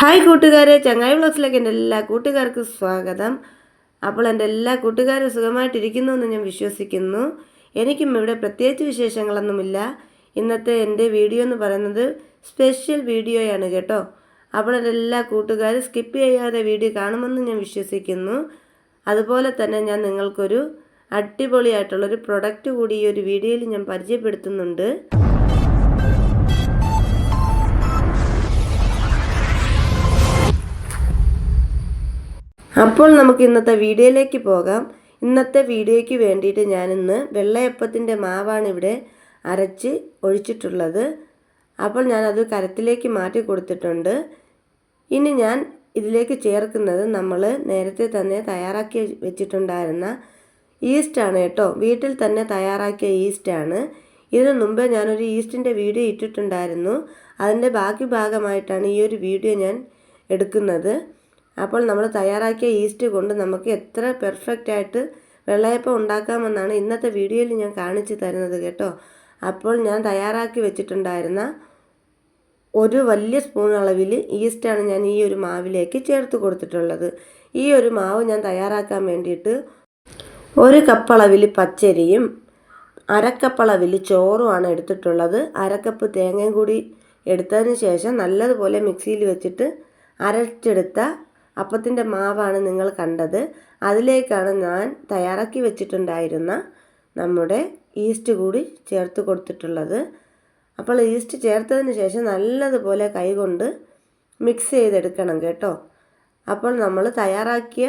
Hi കൂട്ടുകാരെ ചങ്ങായി വ്ളോഗ്സിലേക്ക് എന്റെ എല്ലാ കൂട്ടുകാർക്കും സ്വാഗതം. അപ്പോൾ എന്റെ എല്ലാ കൂട്ടുകാരും സുഖമായിട്ടിരിക്കുന്നു എന്ന് ഞാൻ വിശ്വസിക്കുന്നു. എനിക്കും ഇവിടെ പ്രത്യേകിച്ച് വിശേഷങ്ങളൊന്നുമില്ല. ഇന്നത്തെ എന്റെ വീഡിയോ എന്ന് പറയുന്നത് സ്പെഷ്യൽ വീഡിയോയാണ് കേട്ടോ. അപ്പോൾ എന്റെ എല്ലാ കൂട്ടുകാരും സ്കിപ്പ് ചെയ്യാതെ വീഡിയോ കാണുമെന്ന് ഞാൻ വിശ്വസിക്കുന്നു. അതുപോലെ തന്നെ ഞാൻ നിങ്ങൾക്കൊരു അടിപൊളിയായിട്ടുള്ളൊരു പ്രൊഡക്റ്റ് കൂടി ഈ ഒരു വീഡിയോയിൽ ഞാൻ പരിചയപ്പെടുത്തുന്നുണ്ട്. അപ്പോൾ നമുക്ക് ഇന്നത്തെ വീഡിയോയിലേക്ക് പോകാം. ഇന്നത്തെ വീഡിയോയ്ക്ക് വേണ്ടിയിട്ട് ഞാനിന്ന് വെള്ളയപ്പത്തിന്റെ മാവാണ് ഇവിടെ അരച്ച് ഒഴിച്ചിട്ടുള്ളത്. അപ്പോൾ ഞാനത് കരത്തിലേക്ക് മാറ്റി കൊടുത്തിട്ടുണ്ട്. ഇനി ഞാൻ ഇതിലേക്ക് ചേർക്കുന്നത് നമ്മൾ നേരത്തെ തന്നെ തയ്യാറാക്കി വെച്ചിട്ടുണ്ടായിരുന്ന ഈസ്റ്റാണ് കേട്ടോ. വീട്ടിൽ തന്നെ തയ്യാറാക്കിയ ഈസ്റ്റാണ്. ഇതിനു മുമ്പേ ഞാനൊരു ഈസ്റ്റിന്റെ വീഡിയോ ഇട്ടിട്ടുണ്ടായിരുന്നു. അതിന്റെ ബാക്കി ഭാഗമായിട്ടാണ് ഈ ഒരു വീഡിയോ ഞാൻ എടുക്കുന്നത്. അപ്പോൾ നമ്മൾ തയ്യാറാക്കിയ ഈസ്റ്റ് കൊണ്ട് നമുക്ക് എത്ര പെർഫെക്റ്റ് ആയിട്ട് വെള്ളയപ്പം ഉണ്ടാക്കാമെന്നാണ് ഇന്നത്തെ വീഡിയോയിൽ ഞാൻ കാണിച്ചു തരുന്നത് കേട്ടോ. അപ്പോൾ ഞാൻ തയ്യാറാക്കി വെച്ചിട്ടുണ്ടായിരുന്ന ഒരു വലിയ സ്പൂൺ അളവിൽ ഈസ്റ്റാണ് ഞാൻ ഈ ഒരു മാവിലേക്ക് ചേർത്ത് കൊടുത്തിട്ടുള്ളത്. ഈ ഒരു മാവ് ഞാൻ തയ്യാറാക്കാൻ വേണ്ടിയിട്ട് ഒരു കപ്പളവിൽ പച്ചരിയും അരക്കപ്പളവിൽ ചോറുമാണ് എടുത്തിട്ടുള്ളത്. അരക്കപ്പ് തേങ്ങയും കൂടി എടുത്തതിന് ശേഷം നല്ലതുപോലെ മിക്സിയിൽ വെച്ചിട്ട് അരച്ചെടുത്ത അപ്പത്തിന്റെ മാവാണ് നിങ്ങൾ കണ്ടത്. അതിലേക്കാണ് ഞാൻ തയ്യാറാക്കി വെച്ചിട്ടുണ്ടായിരുന്ന നമ്മുടെ ഈസ്റ്റ് കൂടി ചേർത്ത് കൊടുത്തിട്ടുള്ളത്. അപ്പോൾ ഈസ്റ്റ് ചേർത്തതിന് ശേഷം നല്ലതുപോലെ കൈകൊണ്ട് മിക്സ് ചെയ്തെടുക്കണം കേട്ടോ. അപ്പോൾ നമ്മൾ തയ്യാറാക്കിയ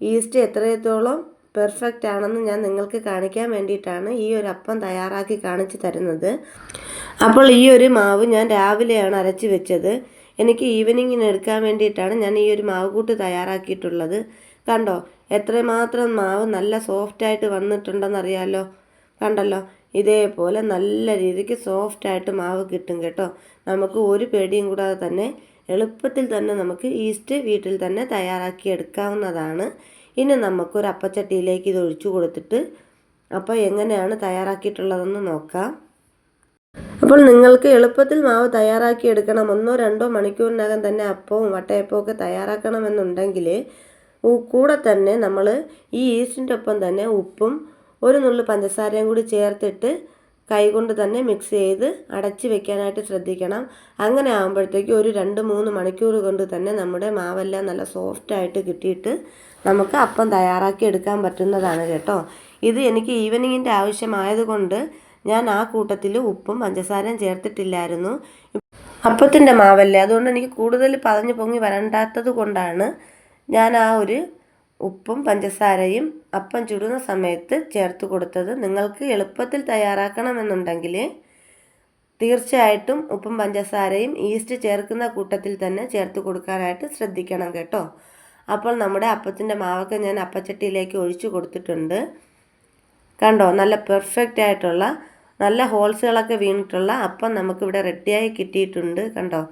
ഈസ്റ്റ് എത്രത്തോളം പെർഫെക്റ്റ് ആണെന്ന് ഞാൻ നിങ്ങൾക്ക് കാണിക്കാൻ വേണ്ടിയിട്ടാണ് ഈ ഒരു അപ്പം തയ്യാറാക്കി കാണിച്ചു തരുന്നത്. അപ്പോൾ ഈ ഒരു മാവ് ഞാൻ രാവിലെയാണ് അരച്ച് വെച്ചത്. എനിക്ക് ഈവനിങ്ങിന് എടുക്കാൻ വേണ്ടിയിട്ടാണ് ഞാൻ ഈ ഒരു മാവ് കൂട്ട് തയ്യാറാക്കിയിട്ടുള്ളത്. കണ്ടോ? എത്രമാത്രം മാവ് നല്ല സോഫ്റ്റായിട്ട് വന്നിട്ടുണ്ടെന്നറിയാലോ? കണ്ടല്ലോ? ഇതേപോലെ നല്ല രീതിക്ക് സോഫ്റ്റായിട്ട് മാവ് കിട്ടും കേട്ടോ. നമുക്ക് ഒരു പേടിയും കൂടാതെ തന്നെ എളുപ്പത്തിൽ തന്നെ നമുക്ക് ഈസ്റ്റ് വീട്ടിൽ തന്നെ തയ്യാറാക്കി എടുക്കാവുന്നതാണ്. ഇനി നമുക്കൊരു അപ്പച്ചട്ടിയിലേക്ക് ഇത് ഒഴിച്ചു കൊടുത്തിട്ട് അപ്പോൾ എങ്ങനെയാണ് തയ്യാറാക്കിയിട്ടുള്ളതെന്ന് നോക്കാം. അപ്പോൾ നിങ്ങൾക്ക് എളുപ്പത്തിൽ മാവ് തയ്യാറാക്കി എടുക്കണം. ഒന്നോ രണ്ടോ മണിക്കൂറിനകം തന്നെ അപ്പവും വട്ടയപ്പവും ഒക്കെ തയ്യാറാക്കണമെന്നുണ്ടെങ്കിൽ കൂടെ തന്നെ നമ്മൾ ഈ ഈസ്റ്റിന്റെ ഒപ്പം തന്നെ ഉപ്പും ഒരു നുള്ളു പഞ്ചസാരയും കൂടി ചേർത്തിട്ട് കൈകൊണ്ട് തന്നെ മിക്സ് ചെയ്ത് അടച്ചു വെക്കാനായിട്ട് ശ്രദ്ധിക്കണം. അങ്ങനെ ആകുമ്പോഴത്തേക്ക് ഒരു രണ്ട് മൂന്ന് മണിക്കൂർ കൊണ്ട് തന്നെ നമ്മുടെ മാവെല്ലാം നല്ല സോഫ്റ്റായിട്ട് കിട്ടിയിട്ട് നമുക്ക് അപ്പം തയ്യാറാക്കി എടുക്കാൻ പറ്റുന്നതാണ് കേട്ടോ. ഇത് എനിക്ക് ഈവനിങ്ങിന്റെ ആവശ്യമായതുകൊണ്ട് ഞാൻ ആ കൂട്ടത്തിൽ ഉപ്പും പഞ്ചസാരയും ചേർത്തിട്ടില്ലായിരുന്നു. അപ്പത്തിന്റെ മാവല്ലേ? അതുകൊണ്ട് എനിക്ക് കൂടുതൽ പതഞ്ഞു പൊങ്ങി വരണ്ടാത്തത് കൊണ്ടാണ് ഞാൻ ആ ഒരു ഉപ്പും പഞ്ചസാരയും അപ്പം ചുടുന്ന സമയത്ത് ചേർത്ത് കൊടുത്തത്. നിങ്ങൾക്ക് എളുപ്പത്തിൽ തയ്യാറാക്കണമെന്നുണ്ടെങ്കിൽ തീർച്ചയായിട്ടും ഉപ്പും പഞ്ചസാരയും ഈസ്റ്റ് ചേർക്കുന്ന കൂട്ടത്തിൽ തന്നെ ചേർത്ത് കൊടുക്കാനായിട്ട് ശ്രദ്ധിക്കണം കേട്ടോ. അപ്പോൾ നമ്മുടെ അപ്പത്തിന്റെ മാവൊക്കെ ഞാൻ അപ്പച്ചട്ടിയിലേക്ക് ഒഴിച്ചു കൊടുത്തിട്ടുണ്ട്. കണ്ടോ? നല്ല പെർഫെക്റ്റ് ആയിട്ടുള്ള നല്ല ഹോൾസുകളൊക്കെ വീണിട്ടുള്ള അപ്പം നമുക്കിവിടെ റെഡിയായി കിട്ടിയിട്ടുണ്ട് കണ്ടോ?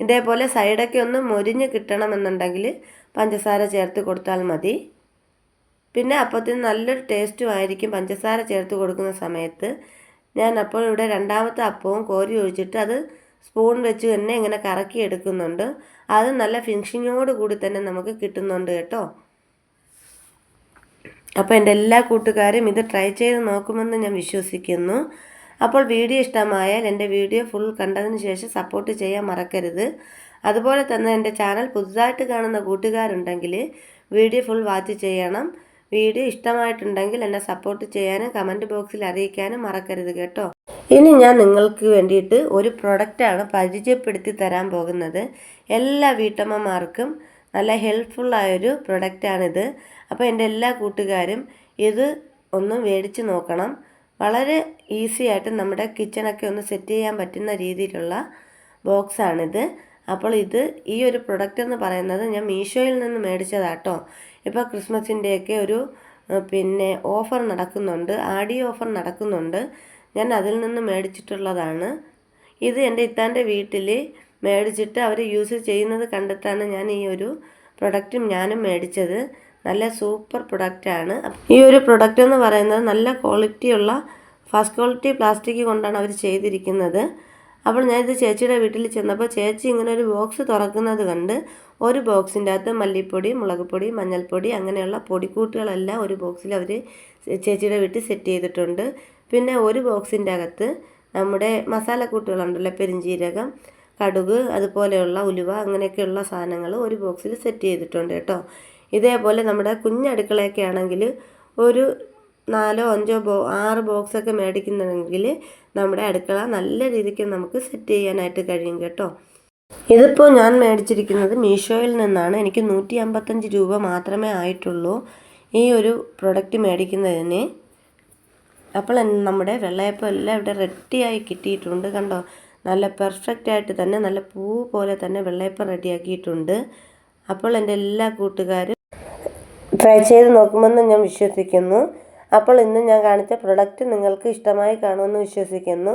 ഇതേപോലെ സൈഡൊക്കെ ഒന്ന് മൊരിഞ്ഞ് കിട്ടണമെന്നുണ്ടെങ്കിൽ പഞ്ചസാര ചേർത്ത് കൊടുത്താൽ മതി. പിന്നെ അപ്പത്തിന് നല്ലൊരു ടേസ്റ്റും ആയിരിക്കും പഞ്ചസാര ചേർത്ത് കൊടുക്കുന്ന സമയത്ത്. ഞാൻ അപ്പോൾ ഇവിടെ രണ്ടാമത്തെ അപ്പവും കോരി ഒഴിച്ചിട്ട് അത് സ്പൂൺ വെച്ച് തന്നെ ഇങ്ങനെ കറക്കി എടുക്കുന്നുണ്ട്. അത് നല്ല ഫിനിഷിങ്ങോട് കൂടി തന്നെ നമുക്ക് കിട്ടുന്നുണ്ട് കേട്ടോ. അപ്പോൾ എന്റെ എല്ലാ കൂട്ടുകാരും ഇത് ട്രൈ ചെയ്ത് നോക്കുമെന്ന് ഞാൻ വിശ്വസിക്കുന്നു. അപ്പോൾ വീഡിയോ ഇഷ്ടമായാൽ എന്റെ വീഡിയോ ഫുൾ കണ്ടതിന് ശേഷം സപ്പോർട്ട് ചെയ്യാൻ മറക്കരുത്. അതുപോലെ തന്നെ എന്റെ ചാനൽ പുതുതായിട്ട് കാണുന്ന കൂട്ടുകാരുണ്ടെങ്കിൽ വീഡിയോ ഫുൾ വാച്ച് ചെയ്യണം. വീഡിയോ ഇഷ്ടമായിട്ടുണ്ടെങ്കിൽ എന്നെ സപ്പോർട്ട് ചെയ്യാനും കമന്റ് ബോക്സിൽ അറിയിക്കാനും മറക്കരുത് കേട്ടോ. ഇനി ഞാൻ നിങ്ങൾക്ക് വേണ്ടിയിട്ട് ഒരു പ്രൊഡക്റ്റാണ് പരിചയപ്പെടുത്തി തരാൻ പോകുന്നത്. എല്ലാ വീട്ടമ്മമാർക്കും നല്ല ഹെൽപ്ഫുള്ളായൊരു പ്രൊഡക്റ്റാണിത് അപ്പോൾ എന്റെ എല്ലാ കൂട്ടുകാരും ഇത് ഒന്ന് മേടിച്ച് നോക്കണം. വളരെ ഈസി ആയിട്ട് നമ്മുടെ കിച്ചണൊക്കെ ഒന്ന് സെറ്റ് ചെയ്യാൻ പറ്റുന്ന രീതിയിലുള്ള ബോക്സാണിത് അപ്പോൾ ഇത് ഈ ഒരു പ്രൊഡക്റ്റ് എന്ന് പറയുന്നത് ഞാൻ മീഷോയിൽ നിന്ന് മേടിച്ചതാട്ടോ. ഇപ്പോൾ ക്രിസ്മസിന്റെയൊക്കെ ഒരു പിന്നെ ഓഫർ നടക്കുന്നുണ്ട്. ആഡി ഓഫർ നടക്കുന്നുണ്ട്. ഞാൻ അതിൽ നിന്ന് മേടിച്ചിട്ടുള്ളതാണ്. ഇത് എന്റെ ഇത്താന്റെ വീട്ടിൽ മേടിച്ചിട്ട് അവർ യൂസ് ചെയ്യുന്നത് കണ്ടിട്ടാണ് ഞാൻ ഈ ഒരു പ്രൊഡക്റ്റും ഞാനും മേടിച്ചത്. നല്ല സൂപ്പർ പ്രൊഡക്റ്റാണ്. ഈ ഒരു പ്രൊഡക്റ്റ് എന്ന് പറയുന്നത് നല്ല ക്വാളിറ്റിയുള്ള ഫസ്റ്റ് ക്വാളിറ്റി പ്ലാസ്റ്റിക് കൊണ്ടാണ് അവർ ചെയ്തിരിക്കുന്നത്. അപ്പോൾ ഞാനിത് ചേച്ചിയുടെ വീട്ടിൽ ചെന്നപ്പോൾ ചേച്ചി ഇങ്ങനെ ഒരു ബോക്സ് തുറക്കുന്നത് കണ്ട് ഒരു ബോക്സിന്റെ അകത്ത് മല്ലിപ്പൊടി മുളക് പൊടി മഞ്ഞൾപ്പൊടി അങ്ങനെയുള്ള പൊടിക്കൂട്ടുകളെല്ലാം ഒരു ബോക്സിൽ അവർ ചേച്ചിയുടെ വീട്ടിൽ സെറ്റ് ചെയ്തിട്ടുണ്ട്. പിന്നെ ഒരു ബോക്സിന്റെ അകത്ത് നമ്മുടെ മസാലക്കൂട്ടുകളുണ്ടല്ലോ പെരിഞ്ചീരകം കടുക് അതുപോലെയുള്ള ഉലുവ അങ്ങനെയൊക്കെയുള്ള സാധനങ്ങൾ ഒരു ബോക്സിൽ സെറ്റ് ചെയ്തിട്ടുണ്ട് കേട്ടോ. ഇതേപോലെ നമ്മുടെ കുഞ്ഞടുക്കളയൊക്കെ ആണെങ്കിൽ ഒരു നാലോ അഞ്ചോ ബോ ആറ് ബോക്സൊക്കെ മേടിക്കുന്നുണ്ടെങ്കിൽ നമ്മുടെ അടുക്കള നല്ല രീതിക്ക് നമുക്ക് സെറ്റ് ചെയ്യാനായിട്ട് കഴിയും കേട്ടോ. ഇതിപ്പോൾ ഞാൻ മേടിച്ചിരിക്കുന്നത് മീഷോയിൽ നിന്നാണ്. എനിക്ക് നൂറ്റി അമ്പത്തഞ്ച് രൂപ മാത്രമേ ആയിട്ടുള്ളൂ ഈ ഒരു പ്രൊഡക്റ്റ് മേടിക്കുന്നതിന്. അപ്പോൾ നമ്മുടെ വെള്ളയപ്പം എല്ലാം ഇവിടെ റെഡിയായി കിട്ടിയിട്ടുണ്ട് കണ്ടോ? നല്ല പെർഫെക്റ്റ് ആയിട്ട് തന്നെ നല്ല പൂ പോലെ തന്നെ വെള്ളയപ്പം റെഡിയാക്കിയിട്ടുണ്ട് അപ്പോൾ എന്റെ എല്ലാ കൂട്ടുകാരും ട്രൈ ചെയ്ത് നോക്കുമെന്ന് ഞാൻ വിശ്വസിക്കുന്നു. അപ്പോൾ ഇന്ന് ഞാൻ കാണിച്ച പ്രൊഡക്റ്റ് നിങ്ങൾക്ക് ഇഷ്ടമായി കാണുമെന്ന് വിശ്വസിക്കുന്നു.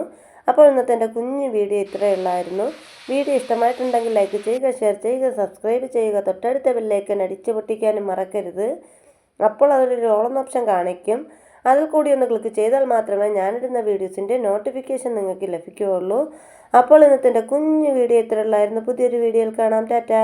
അപ്പോൾ ഇന്നത്തെ എന്റെ കുഞ്ഞു വീഡിയോ ഇത്രയേ ഉള്ളായിരുന്നു. വീഡിയോ ഇഷ്ടമായിട്ടുണ്ടെങ്കിൽ ലൈക്ക് ചെയ്യുക ഷെയർ ചെയ്യുക സബ്സ്ക്രൈബ് ചെയ്യുക തൊട്ടടുത്ത ബെല്ലൈക്കൻ അടിച്ചു പൊട്ടിക്കാനും മറക്കരുത്. അപ്പോൾ അതൊരു ഓളം ഓപ്ഷൻ കാണിക്കും. അതിൽ കൂടി ഒന്ന് ക്ലിക്ക് ചെയ്താൽ മാത്രമേ ഞാനിടുന്ന വീഡിയോസിന്റെ നോട്ടിഫിക്കേഷൻ നിങ്ങൾക്ക് ലഭിക്കുകയുള്ളൂ. അപ്പോൾ ഇന്നത്തെ എന്റെ കുഞ്ഞു വീഡിയോ ഇത്രയുള്ളായിരുന്നു പുതിയൊരു വീഡിയോയിൽ കാണാം. ടാറ്റാ.